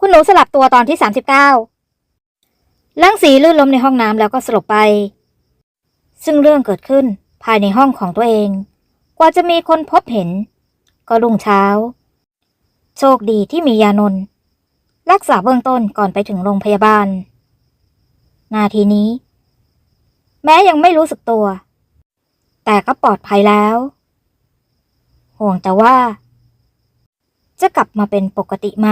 คุณหนูสลับตัวตอนที่ 39ลังสีลื่นล้มในห้องน้ำแล้วก็สลบไป ซึ่งเรื่องเกิดขึ้นภายในห้องของตัวเอง กว่าจะมีคนพบเห็น ก็รุ่งเช้า โชคดีที่มียานนรักษาเบื้องต้นก่อนไปถึงโรงพยาบาล นาทีนี้ แม้ยังไม่รู้สึกตัว แต่ก็ปลอดภัยแล้ว ห่วงแต่ว่า จะกลับมาเป็นปกติไหม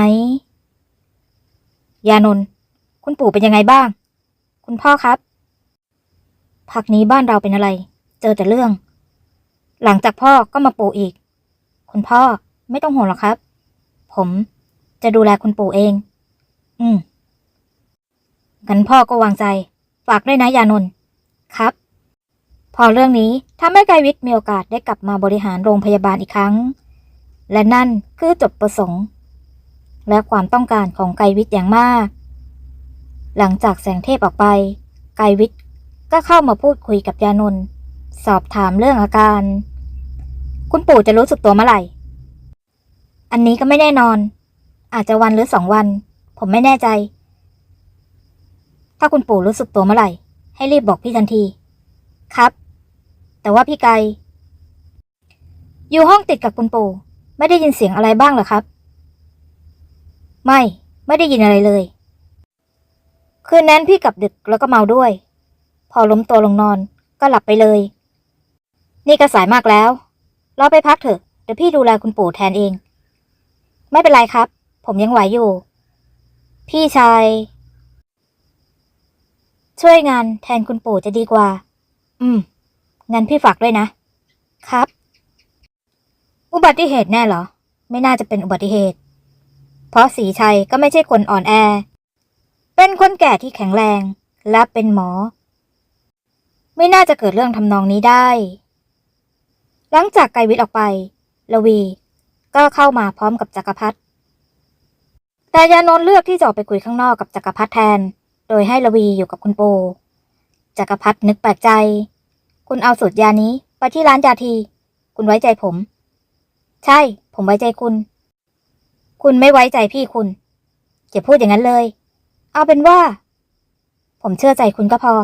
ยานนท์คุณปู่เป็นยังไงบ้าง คุณพ่อครับ พักนี้บ้านเราเป็นอะไร เจอแต่เรื่อง หลังจากพ่อก็มาปู่อีก คุณพ่อไม่ต้องห่วงหรอกครับ ผมจะดูแลคุณปู่เอง อืมงั้นพ่อก็วางใจ ฝากด้วยนะยานนท์ครับ พอเรื่องนี้ทำให้ไกรวิทย์มีโอกาสได้กลับมาบริหารโรงพยาบาลอีกครั้ง และนั่นคือจุดประสงค์ และความต้องการของไกรวิทย์อย่างมาก หลังจากแสงเทพออกไป ไกรวิทย์ก็เข้ามาพูดคุยกับยานนท์สอบถามเรื่องอาการ คุณปู่จะรู้สึกตัวเมื่อไหร่ อันนี้ก็ไม่แน่นอน อาจจะวันหรือสองวัน ผมไม่แน่ใจ ถ้าคุณปู่รู้สึกตัวเมื่อไหร่ ให้รีบบอกพี่ทันที ครับ แต่ว่าพี่ไกอยู่ห้องติดกับคุณปู่ ไม่ได้ยินเสียงอะไรบ้างเหรอครับ ไม่ ไม่ได้ยินอะไรเลย คืนนั้นพี่กลับดึกแล้วก็เมาด้วย พอล้มตัวลงนอนก็หลับไปเลย นี่ก็สายมากแล้ว เราไปพักเถอะ เดี๋ยวพี่ดูแลคุณปู่แทนเอง ไม่เป็นไรครับ ผมยังไหวอยู่ พี่ชาย ช่วยงานแทนคุณปู่จะดีกว่า อืม งั้นพี่ฝากด้วยนะ ครับ อุบัติเหตุแน่เหรอ ไม่น่าจะเป็นอุบัติเหตุ เพราะสีชัยก็ไม่ใช่คนอ่อนแอ เป็นคนแก่ที่แข็งแรง และเป็นหมอ ไม่น่าจะเกิดเรื่องทำนองนี้ได้ หลังจากไกรวิทย์ออกไปละวีก็เข้ามาพร้อมกับจักรพัฒแต่ยานนท์เลือกที่จะออกไปคุยข้างนอกกับจักรพัฒแทน โดยให้ละวีอยู่กับคุณโป จักรพัฒนึกแปลกใจ คุณเอาสูตรยานี้ไปที่ร้านยาที คุณไว้ใจผม ใช่ ผมไว้ใจคุณ คุณไม่ไว้ใจพี่คุณอย่าพูดอย่างนั้นเลย เอาเป็นว่า ผมเชื่อใจคุณก็พอ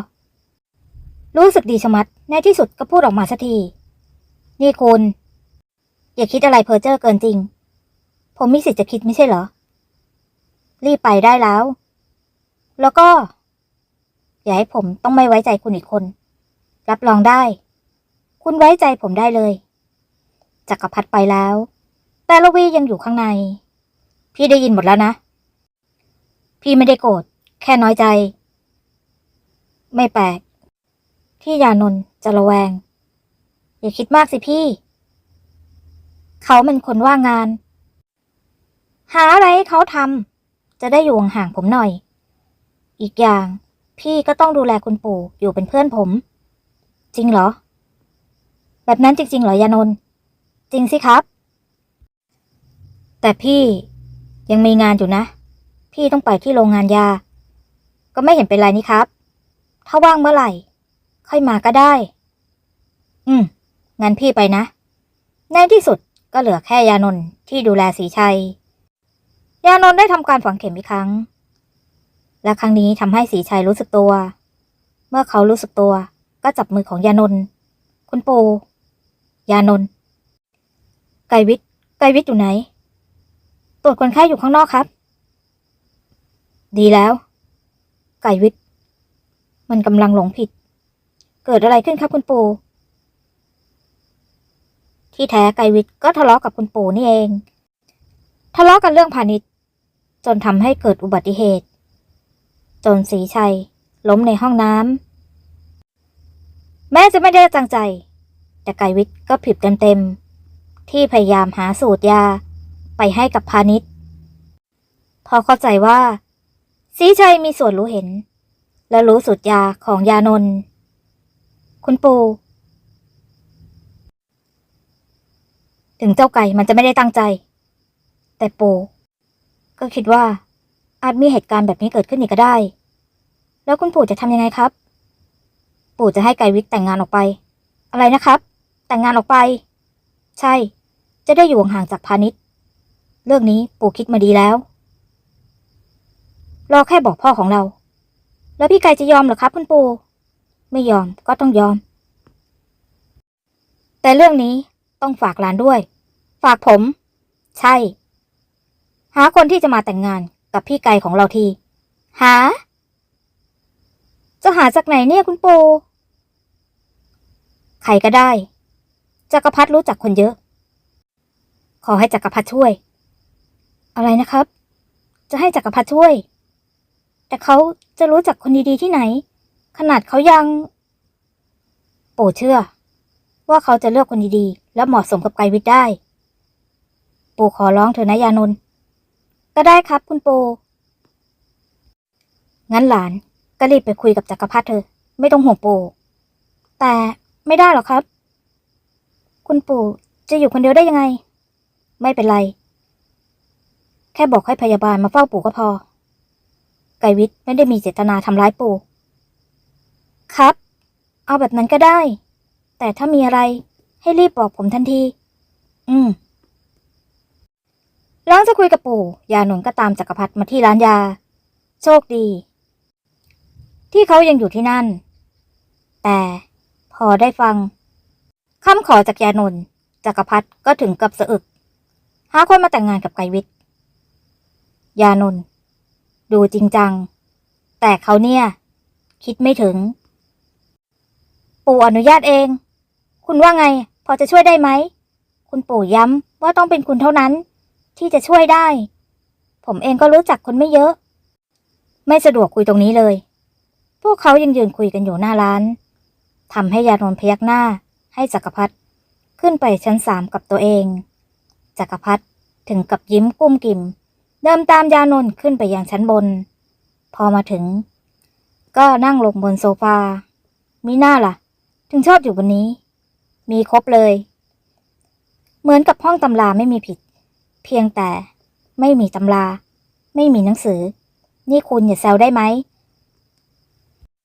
รู้สึกดีชะมัด ในที่สุดก็พูดออกมาสักที นี่คุณ อย่าคิดอะไรเพ้อเจ้อเกินจริง ผมมีสิทธิ์จะคิดไม่ใช่เหรอ รีบไปได้แล้ว แล้วก็ อย่าให้ผมต้องไม่ไว้ใจคุณอีกคน รับรองได้ คุณไว้ใจผมได้เลยจักรพัฒไปแล้ว แต่ละวียังอยู่ข้างใน พี่ได้ยินหมดแล้วนะ พี่ไม่ได้โกรธแค่น้อยใจ ไม่แปลก ที่ยานนท์จะระแวง อย่าคิดมากสิพี่ เขาเป็นคนว่างงาน หาอะไรให้เขาทำจะได้อยู่ห่างๆผมหน่อย อีกอย่างพี่ก็ต้องดูแลคุณปู่อยู่เป็นเพื่อนผม จริงเหรอ แบบนั้นจริงๆเหรอยานนท์จริงสิครับ แต่พี่ ยังมีงานอยู่นะ พี่ต้องไปที่โรงงานยา ก็ไม่เห็นเป็นไรนี่ครับ ถ้าว่างเมื่อไหร่ ค่อยมาก็ได้ อืม งั้นพี่ไปนะ ในที่สุดก็เหลือแค่ยานนท์ที่ดูแลสีชัย ยานนท์ได้ทำการฝังเข็มอีกครั้ง และครั้งนี้ทำให้สีชัยรู้สึกตัว เมื่อเขารู้สึกตัวก็จับมือของยานนท์คุณปูยานนท์ไกรวิทย์ไกรวิทย์อยู่ไหน ตรวจคนไข้อยู่ข้างนอกครับ ดีแล้ว ไกรวิทย์มันกำลังหลงผิด เกิดอะไรขึ้นครับคุณปู่ที่แท้ไกรวิทย์ก็ทะเลาะกับคุณปู่นี่เอง ทะเลาะกันเรื่องพาณิชย์ จนทำให้เกิดอุบัติเหตุ จนสีชัย ล้มในห้องน้ำแม้จะไม่ได้จังใจ แต่ไกรวิทย์ก็ผิดเต็มๆที่พยายามหาสูตรยา ไปให้กับพาณิชย์พอเข้าใจว่าสีชัยมีส่วนรู้เห็น และรู้สูตรยาของยานนคุณปู่ถึงเจ้าไก่มันจะไม่ได้ตั้งใจ แต่ปู่ก็คิดว่า อาจมีเหตุการณ์แบบนี้เกิดขึ้นอีกก็ได้ แล้วคุณปู่จะทำยังไงครับ ปู่จะให้ไก่วิทย์แต่งงานออกไป อะไรนะครับ แต่งงานออกไป ใช่ จะได้อยู่ห่างจากพาณิชย์ เรื่องนี้ปู่คิดมาดีแล้ว รอแค่บอกพ่อของเรา แล้วพี่ไก่จะยอมหรอครับคุณปู่ ไม่ยอมก็ต้องยอม แต่เรื่องนี้ต้องฝากหลานด้วย ฝากผม ใช่ หาคนที่จะมาแต่งงานกับพี่ไก่ของเราที หา จะหาจากไหนเนี่ยคุณปู่ ใครก็ได้จักรพรรดิรู้จักคนเยอะ ขอให้จักรพรรดิช่วย อะไรนะครับ จะให้จักรพรรดิช่วย แต่เขาจะรู้จักคนดีๆที่ไหน ขนาดเขายังปู่เชื่อ ว่าเขาจะเลือกคนดีๆ และเหมาะสมกับไกรวิทย์ได้ ปู่ขอร้องเถอะนะยานนท์ก็ได้ครับคุณปู่งั้นหลานก็รีบไปคุยกับจักรพรรดิเธอ ไม่ต้องห่วงปู่ แต่ไม่ได้หรอกครับ คุณปู่จะอยู่คนเดียวได้ยังไง ไม่เป็นไร แค่บอกให้พยาบาลมาเฝ้าปู่ก็พอ ไกรวิทย์ไม่ได้มีเจตนาทำร้ายปู่ ครับ เอาแบบนั้นก็ได้ แต่ถ้ามีอะไรให้รีบบอกผมทันที อืม หลังจากคุยกับปู่ ยานนท์ก็ตามจักรพรรดิมาที่ร้านยา โชคดี ที่เขายังอยู่ที่นั่น แต่พอได้ฟังคำขอจากยานนท์จักรพรรดิก็ถึงกับสะอึก หาคนมาแต่งงานกับไกรวิทย์ ยานนท์ดูจริงจัง แต่เขาเนี่ย คิดไม่ถึง ปู่อนุญาตเอง คุณว่าไง พอจะช่วยได้ไหม คุณปู่ย้ำว่าต้องเป็นคุณเท่านั้น ที่จะช่วยได้ ผมเองก็รู้จักคนไม่เยอะ ไม่สะดวกคุยตรงนี้เลย พวกเขายังยืนคุยกันอยู่หน้าร้านทำให้ยานนท์พยักหน้า ให้จักรพรรดิขึ้นไปชั้นสามกับตัวเองจักรพรรดิถึงกับยิ้มกุ้มกิ่ม เดินตามยานนท์ขึ้นไปยังชั้นบน พอมาถึง ก็นั่งลงบนโซฟา มีหน้าล่ะ ถึงชอบอยู่บนนี้ มีครบเลย เหมือนกับห้องตำราไม่มีผิด เพียงแต่ไม่มีตำรา ไม่มีหนังสือ นี่คุณอย่าแซวได้ไหม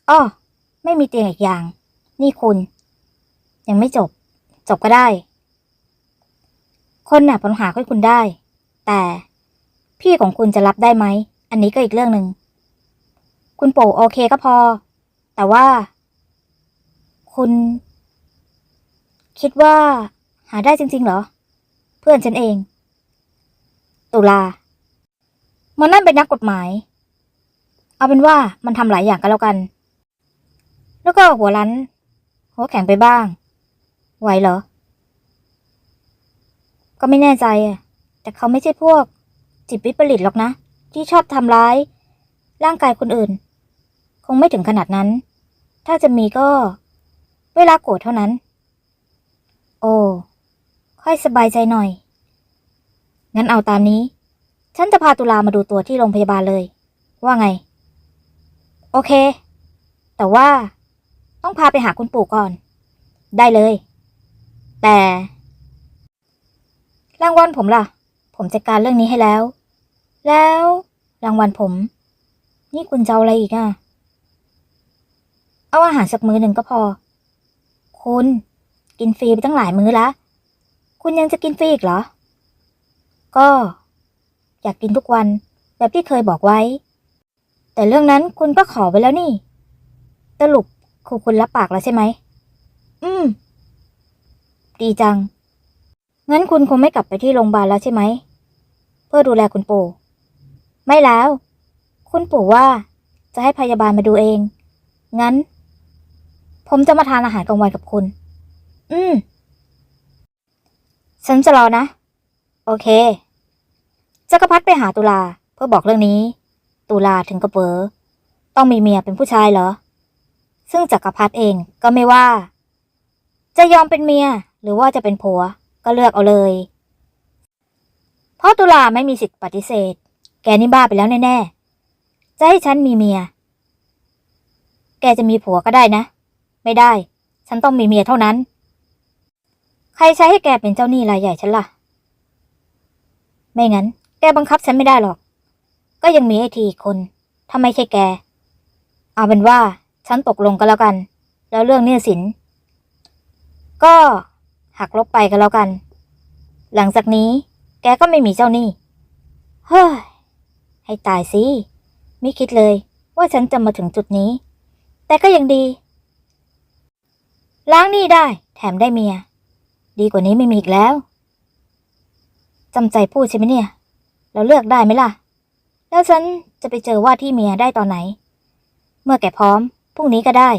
อ้อไม่มีเตียงอีกอย่าง นี่คุณ ยังไม่จบ จบก็ได้ คนน่ะปัญหาให้คุณได้ แต่ พี่ของคุณจะรับได้ไหม อันนี้ก็อีกเรื่องหนึ่ง คุณปู่โอเคก็พอ แต่ว่า คุณ คิดว่า หาได้จริง ๆ เหรอ เพื่อนฉันเอง ตุลา มันนั่นเป็นนักกฎหมาย เอาเป็นว่ามันทำหลายอย่างกันแล้วกัน แล้วก็หัวรั้น หัวแข็งไปบ้าง ไหวเหรอ ก็ไม่แน่ใจอะแต่เขาไม่ใช่พวก จิตวิปริตหรอกนะ ที่ชอบทำร้าย ร่างกายคนอื่น คงไม่ถึงขนาดนั้น ถ้าจะมีก็ เวลาโกรธเท่านั้น โอ้ค่อยสบายใจหน่อย งั้นเอาตามนี้ ฉันจะพาตุลามาดูตัวที่โรงพยาบาลเลย ว่าไง โอเค แต่ว่าต้องพาไปหาคุณปู่ก่อน ได้เลย แต่รางวัลผมล่ะ ผมจัดการเรื่องนี้ให้แล้ว แล้วรางวัลผม นี่คุณจะเอาอะไรอีกอะเอาอาหารสักมื้อหนึ่งก็พอ คุณ กินฟรีไปตั้งหลายมื้อละ คุณยังจะกินฟรีอีกเหรอ ก็ อยากกินทุกวันแบบที่เคยบอกไว้ แต่เรื่องนั้นคุณก็ขอไปแล้วนี่สรุปครูคุณรับปากแล้วใช่ไหม อืม ดีจัง งั้นคุณคงไม่กลับไปที่โรงพยาบาลแล้วใช่ไหม เพื่อดูแลคุณปู่ ไม่แล้ว คุณปู่ว่าจะให้พยาบาลมาดูเอง งั้น ผมจะมาทานอาหารกลางวันกับคุณ อืม ฉันจะรอนะ โอเคจักรพรรดิไปหาตุลาเพื่อบอกเรื่องนี้ ตุลาถึงกับเบอต้องมีเมียเป็นผู้ชายเหรอ ซึ่งจักรพรรดิเองก็ไม่ว่า จะยอมเป็นเมียหรือว่าจะเป็นผัวก็เลือกเอาเลย เพราะตุลาไม่มีสิทธิ์ปฏิเสธ แกนี่บ้าไปแล้วแน่ๆ จะให้ฉันมีเมีย แกจะมีผัวก็ได้นะ ไม่ได้ ฉันต้องมีเมียเท่านั้น ใครใช้ให้แกเป็นเจ้าหนี้รายใหญ่ฉันล่ะ ไม่งั้น แกบังคับฉันไม่ได้หรอก ก็ยังมีไอทีอีกคนถ้าไม่ใช่แก เอาเป็นว่าฉันตกลงกันแล้วกัน แล้วเรื่องหนี้สิน ก็หักลบไปกันแล้วกัน หลังจากนี้แกก็ไม่มีเจ้าหนี้ เฮ้ย ให้ตายสิ ไม่คิดเลยว่าฉันจะมาถึงจุดนี้ แต่ก็ยังดี ล้างหนี้ได้ แถมได้เมีย ดีกว่านี้ไม่มีอีกแล้วจำใจพูดใช่ไหมเนี่ย เราเลือกได้ไหมล่ะ แล้วฉันจะไปเจอว่าที่เมียได้ตอนไหน เมื่อแกพร้อมพรุ่งนี้ก็ได้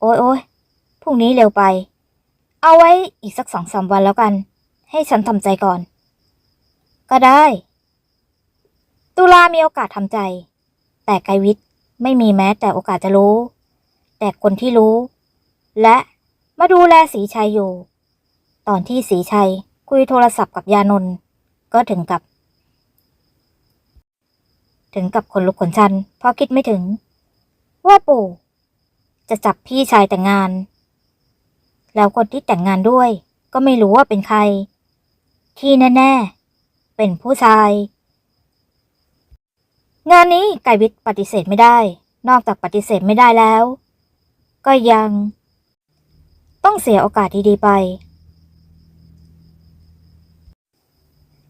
โอ้ยโอ้ยพรุ่งนี้เร็วไป เอาไว้อีกสักสองสามวันแล้วกัน ให้ฉันทำใจก่อน ก็ได้ ตุลามีโอกาสทำใจ แต่ไกรวิทย์ไม่มีแม้แต่โอกาสจะรู้ แต่คนที่รู้ และมาดูแลสีชัยอยู่ ตอนที่สีชัยคุยโทรศัพท์กับยานนท์ก็ถึงกับ ถึงกับคนลุกขนชัน เพราะคิดไม่ถึง ว่าปู่ จะจับพี่ชายแต่งงาน แล้วคนที่แต่งงานด้วย ก็ไม่รู้ว่าเป็นใคร ที่แน่ ๆ เป็นผู้ชาย งานนี้ไก่วิทย์ปฏิเสธไม่ได้ นอกจากปฏิเสธไม่ได้แล้ว ก็ยัง ต้องเสียโอกาสดีๆไป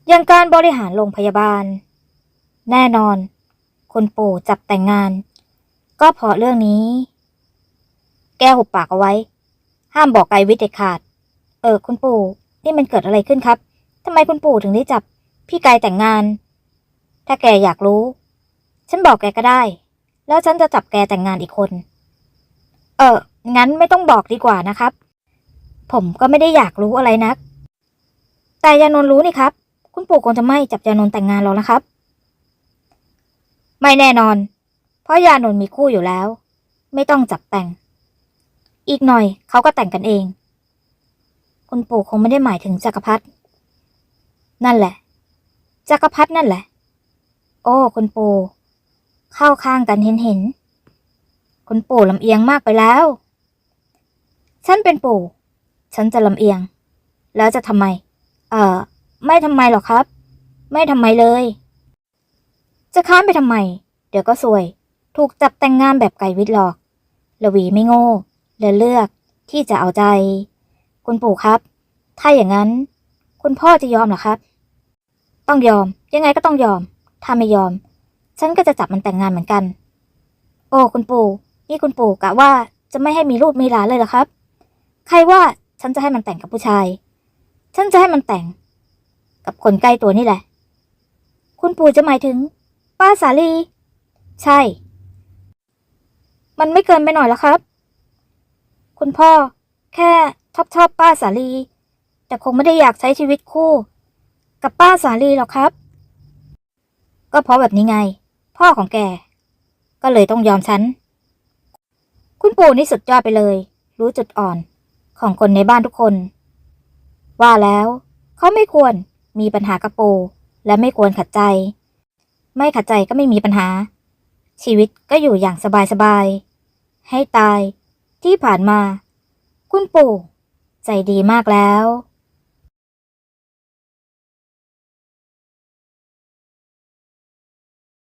อย่างการบริหารโรงพยาบาล แน่นอน คุณปู่จับแต่งงาน ก็เพราะเรื่องนี้ แกหุบปากเอาไว้ ห้ามบอกไกวิทย์เด็ดขาด เออ คุณปู่ นี่มันเกิดอะไรขึ้นครับทำไมคุณปู่ถึงได้จับ พี่ไกแต่งงาน ถ้าแกอยากรู้ ฉันบอกแกก็ได้ แล้วฉันจะจับแกแต่งงานอีกคน เออ งั้นไม่ต้องบอกดีกว่านะครับ ผมก็ไม่ได้อยากรู้อะไรนัก แต่ยานนท์รู้นี่ครับ คุณปู่คงจะไม่จับยานน์แต่งงานหรอกนะครับ ไม่แน่นอน เพราะยานน์มีคู่อยู่แล้ว ไม่ต้องจับแต่ง อีกหน่อยเขาก็แต่งกันเอง คุณปู่คงไม่ได้หมายถึงจักรพรรดิ นั่นแหละ จักรพรรดินั่นแหละ โอ้ คุณปู่ เข้าข้างกันเห็นเห็นคุณปู่ลำเอียงมากไปแล้ว ฉันเป็นปู่ ฉันจะลำเอียง แล้วจะทำไม เอ่อ ไม่ทำไมหรอกครับ ไม่ทำไมเลย จะค้านไปทำไม เดี๋ยวก็ซวย ถูกจับแต่งงานแบบไก่วิทหรอกละวีไม่โง่เลยเลือกที่จะเอาใจ คุณปู่ครับ ถ้าอย่างนั้น คุณพ่อจะยอมหรอครับ ต้องยอม ยังไงก็ต้องยอม ถ้าไม่ยอม ฉันก็จะจับมันแต่งงานเหมือนกัน โอ้คุณปู่ นี่คุณปู่กะว่าจะไม่ให้มีลูกมีหลานเลยเหรอครับ ใครว่าฉันจะให้มันแต่งกับผู้ชาย ฉันจะให้มันแต่ง กับคนใกล้ตัวนี่แหละ คุณปู่จะหมายถึง ป้าสาลี ใช่ มันไม่เกินไปหน่อยแล้วครับ คุณพ่อ แค่ชอบชอบป้าสาลี แต่คงไม่ได้อยากใช้ชีวิตคู่ กับป้าสาลีหรอกครับ ก็เพราะแบบนี้ไง พ่อของแก ก็เลยต้องยอมฉัน คุณปู่นี่สุดยอดไปเลย รู้จุดอ่อนของคนในบ้านทุกคน ว่าแล้วเขาไม่ควรมีปัญหากับปู่และไม่ควรขัดใจ ไม่ขัดใจก็ไม่มีปัญหา ชีวิตก็อยู่อย่างสบายๆให้ตายที่ผ่านมา คุณปู่ ใจดีมากแล้ว